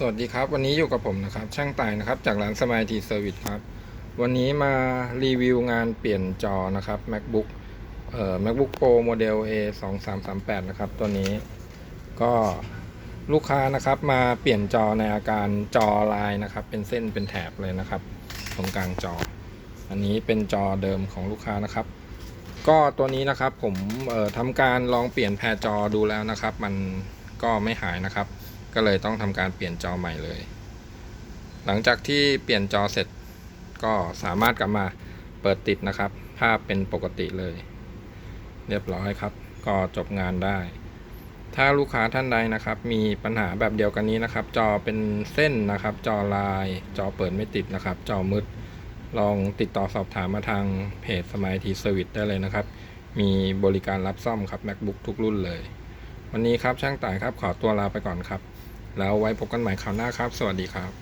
สวัสดีครับ วันนี้อยู่กับผมนะครับ ช่างต่ายนะครับ จากร้านสม i ทีเซอร์วิสครับ วันนี้มารีวิวงานเปลี่ยนจอนะครับ MacBook เอ่อ MacBook Pro โมเดล A 2 3 3 8นะครับ ตัวนี้ ก็ลูกค้านะครับมาเปลี่ยนจอในอาการจอลายนะครับ เป็นเส้นเป็นแถบเลยนะครับ ตรงกลางจอ อันนี้เป็นจอเดิมของลูกค้านะครับ ก็ตัวนี้นะครับผมเอ่อทำการลองเปลี่ยนแพรจอดูแล้วนะครับ มันก็ไม่หายนะครับ ก็เลยต้องทำการเปลี่ยนจอใหม่เลย หลังจากที่เปลี่ยนจอเสร็จก็สามารถกลับมาเปิดติดนะครับ ภาพเป็นปกติเลย เรียบร้อยครับ ก็จบงานได้ ถ้าลูกค้าท่านใดนะครับ มีปัญหาแบบเดียวกันนี้นะครับ จอเป็นเส้นนะครับ จอลาย จอเปิดไม่ติดนะครับ จอมืดลองติดต่อสอบถามมาทางเพจสม i ทีเซอร์วิสได้เลยนะครับ มีบริการรับซ่อมครับ MacBook ทุกรุ่นเลย วันนี้ครับช่างต่ายครับขอตัวลาไปก่อนครับ แล้วไว้พบกันใหม่คราวหน้าครับ สวัสดีครับ